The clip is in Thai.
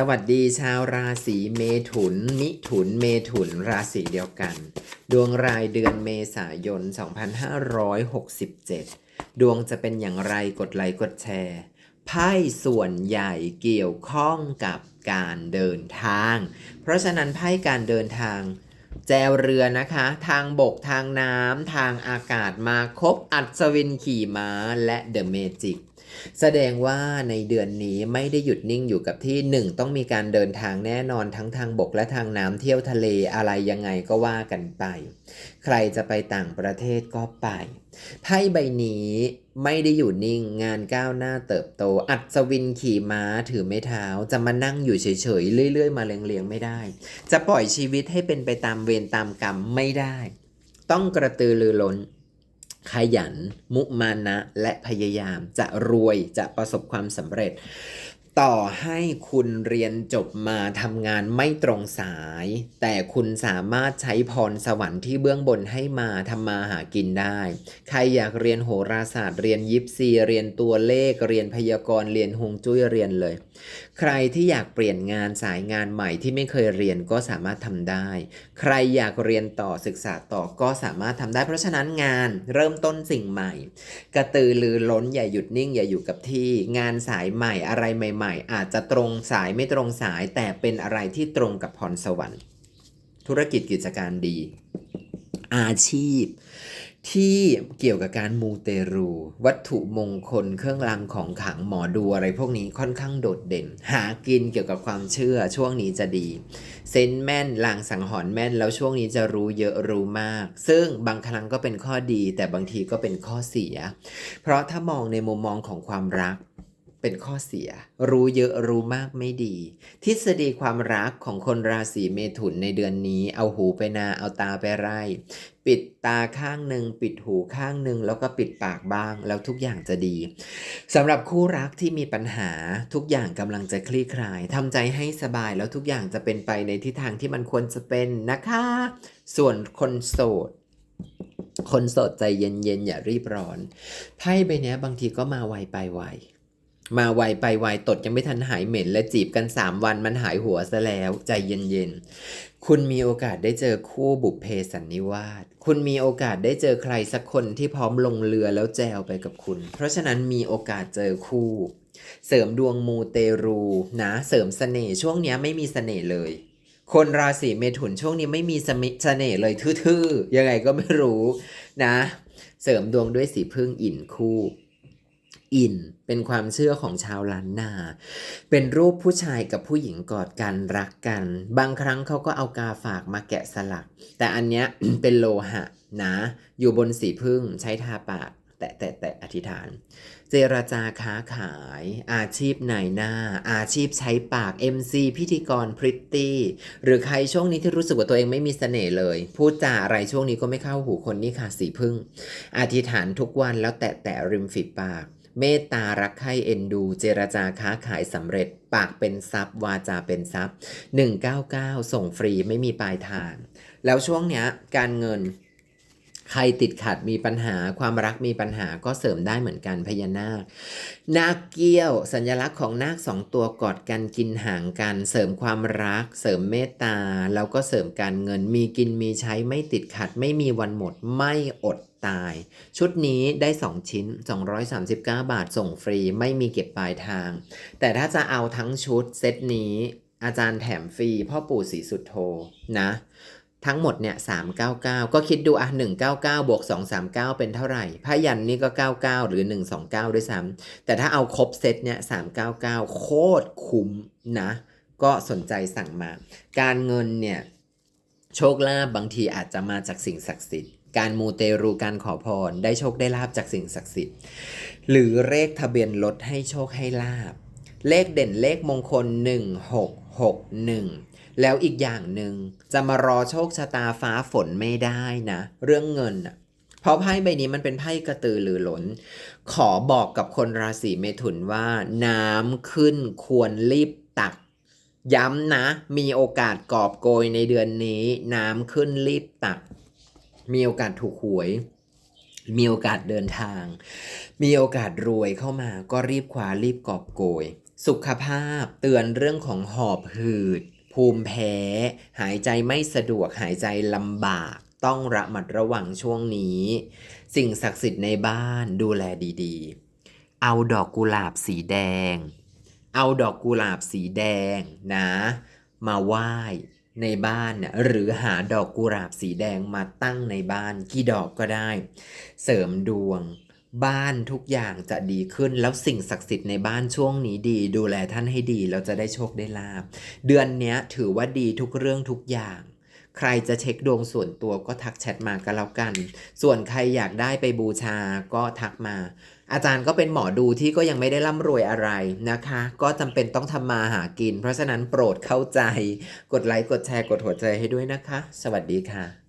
สวัสดีชาวราศีเมถุน มิถุน เมถุน ราศีเดียวกัน ดวงรายเดือนเมษายน 2567 ดวงจะเป็นอย่างไรกดไลค์กดแชร์ ไพ่ส่วนใหญ่เกี่ยวข้องกับการเดินทาง เพราะฉะนั้นไพ่การเดินทาง แจวเรือนะคะ ทางบกทางน้ำทางอากาศมาครบอัศวินขี่ม้าและเดอะเมจิก แสดงว่าในเดือนนี้ไม่ได้หยุดนิ่งอยู่กับที่หนึ่งต้องมีการเดินทางแน่นอนทั้งทางบกและทางน้ำเที่ยวทะเลอะไรยังไงก็ว่ากันไป ใครจะไปต่างประเทศก็ไปไพ่ใบนี้ไม่ได้อยู่นิ่งงานก้าวหน้าเติบโต อัศวินขี่ม้าถือไม้เท้า จะมานั่งอยู่เฉยๆ เรื่อยๆ มาเลียงๆ ไม่ได้ จะปล่อยชีวิตให้เป็นไปตามเวรตามกรรมไม่ได้ ต้องกระตือรือร้น ขยัน มุมานะ และพยายามจะรวยจะประสบความสำเร็จ ต่อให้คุณเรียนจบมาทำงานไม่ตรงสาย แต่คุณสามารถใช้พรสวรรค์ที่เบื้องบนให้มาทำมาหากินได้ ใครอยากเรียนโหราศาสตร์เรียนยิปซี เรียนตัวเลข เรียนพยากรณ์เรียนฮวงจุ้ยเรียนเลย ใครที่อยากเปลี่ยนงานสายงานใหม่ที่ไม่เคยเรียนก็สามารถทำได้ ใครอยากเรียนต่อศึกษาต่อก็สามารถทำได้ เพราะฉะนั้นงานเริ่มต้นสิ่งใหม่ กระตือรือร้นอย่าหยุดนิ่งอย่าอยู่กับที่ งานสายใหม่อะไรใหม่ ๆ อาจจะตรงสายไม่ตรงสาย แต่เป็นอะไรที่ตรงกับพรสวรรค์ ธุรกิจกิจการดี อาชีพ ที่เกี่ยวกับการมูเตรู วัตถุมงคลเครื่องรางของขลังหมอดูอะไรพวกนี้ค่อนข้างโดดเด่น หากินเกี่ยวกับความเชื่อช่วงนี้จะดีเซนแม่นลางสังหรณ์แม่นแล้วช่วงนี้จะรู้เยอะรู้มาก ซึ่งบางครั้งก็เป็นข้อดี แต่บางทีก็เป็นข้อเสีย เพราะถ้ามองในมุมมองของความรัก เป็นข้อเสีย รู้เยอะรู้มากไม่ดี ทฤษฎีความรักของคนราศีเมถุนในเดือนนี้ เอาหูไปนาเอาตาไปไร่ ปิดตาข้างหนึ่งปิดหูข้างหนึ่งแล้วก็ปิดปากบ้าง แล้วทุกอย่างจะดีสำหรับคู่รักที่มีปัญหาทุกอย่างกำลังจะคลี่คลายทำใจให้สบายแล้วทุกอย่างจะเป็นไปในทิศทางที่มันควรจะเป็นนะคะ ส่วนคนโสดคนโสดใจเย็นๆ อย่ารีบร้อน ไพ่ใบเนี้ยบางทีก็มาไวไปไว มาไวไปไวตดยังไม่ทันหายเหม็น และจีบกัน 3 วันมันหายหัวซะแล้วใจเย็นๆ คุณมีโอกาสได้เจอคู่บุพเพสันนิวาสคุณมีโอกาสได้เจอใครสักคนที่พร้อมลงเรือแล้วแจวไปกับคุณ เพราะฉะนั้นมีโอกาสเจอคู่ เสริมดวงมูเตรูนะเสริมเสน่ห์ช่วงนี้ไม่มีเสน่ห์เลย คนราศีเมถุนช่วงนี้ไม่มีสมิเสน่ห์เลยทื่อๆยังไงก็ไม่รู้นะ เสริมดวงด้วยสีพึ่งอินคู่ อิน เป็นความเชื่อของชาวล้านนา เป็นรูปผู้ชายกับผู้หญิงกอดกันรักกัน บางครั้งเขาก็เอากาฝากมาแกะสลัก แต่อันเนี้ยเป็นโลหะนะ อยู่บนสีพึ่งใช้ทาปากแตะแตะแตะอธิษฐาน เจรจาค้าขาย อาชีพนายหน้า อาชีพใช้ปาก MC พิธีกรพริตตี้ หรือใครช่วงนี้ที่รู้สึกว่าตัวเองไม่มีเสน่ห์เลย พูดจาอะไรช่วงนี้ก็ไม่เข้าหูคนนี่ค่ะสีพึ่ง อธิษฐานทุกวันแล้วแตะแตะริมฝีปาก เมตตารักใคร่เอ็นดู เจรจาค้าขายสำเร็จ ปากเป็นทรัพย์ วาจาเป็นทรัพย์ 199 ส่งฟรีไม่มีปลายทาง แล้วช่วงเนี้ยการเงิน ใครติดขัดมีปัญหาความรักมีปัญหาก็เสริมได้เหมือนกันพญานาค นาคเกี้ยว สัญลักษณ์ของนาคสองตัวกอดกันกินห่างกัน เสริมความรัก เสริมเมตตา แล้วก็เสริมการเงินมีกินมีใช้ไม่ติดขัด ไม่มีวันหมดไม่อดตาย ชุดนี้ได้ 2 ชิ้น 239 บาทส่งฟรีไม่มีเก็บปลายทาง แต่ถ้าจะเอาทั้งชุดเซตนี้อาจารย์แถมฟรีพ่อปู่ศรีสุดโทนะ ทั้งหมดเนี่ย399 ก็คิดดูอะ199บวก239 เป็นเท่าไหร่ผ้ายันนี่ก็ 99 หรือ 129 ด้วยซ้ำแต่ถ้าเอาครบเซตเนี่ย399 โคตรคุ้มนะ ก็สนใจสั่งมา การเงินเนี่ย โชคลาภบางทีอาจจะมาจากสิ่งศักดิ์สิทธิ์การมูเตรูการขอพร ได้โชคได้ลาบจากสิ่งศักดิ์สิทธิ์ หรือเลขทะเบียนรถให้โชคให้ลาบ เลขเด่นเลขมงคล 1661 แล้วอีกอย่างหนึ่งจะมารอโชคชะตาฟ้าฝนไม่ได้นะ เรื่องเงินอะเพราะไพ่ใบนี้มันเป็นไพ่กระตือรือร้น ขอบอกกับคนราศีเมถุนว่า น้ำขึ้นควรรีบตัก ย้ำนะ มีโอกาสกอบโกยในเดือนนี้ น้ำขึ้นรีบตัก มีโอกาสถูกหวย มีโอกาสเดินทาง มีโอกาสรวยเข้ามา ก็รีบคว้ารีบกอบโกย สุขภาพเตือนเรื่องของหอบหืด ภูมิแพ้ หายใจไม่สะดวกหายใจลำบาก ต้องระมัดระวังช่วงนี้ สิ่งศักดิ์สิทธิ์ในบ้านดูแลดีๆ เอาดอกกุหลาบสีแดง เอาดอกกุหลาบสีแดงนะ มาไหว้ในบ้านนี่ยหรือหาดอกกุหลาบสีแดงมาตั้งในบ้านกี่ดอกก็ได้ เสริมดวง บ้านทุกอย่างจะดีขึ้น แล้วสิ่งศักดิ์สิทธิ์ในบ้านช่วงนี้ดี ดูแลท่านให้ดีเราจะได้โชคได้ลาบ เดือนนี้ถือว่าดีทุกเรื่องทุกอย่าง ใครจะเช็คดวงส่วนตัวก็ทักแชทมาก็แล้วกัน ส่วนใครอยากได้ไปบูชาก็ทักมา อาจารย์ก็เป็นหมอดูที่ก็ยังไม่ได้ร่ำรวยอะไรนะคะ ก็จำเป็นต้องทำมาหากิน เพราะฉะนั้นโปรดเข้าใจ กดไลค์กดแชร์กดหัวใจให้ด้วยนะคะ สวัสดีค่ะ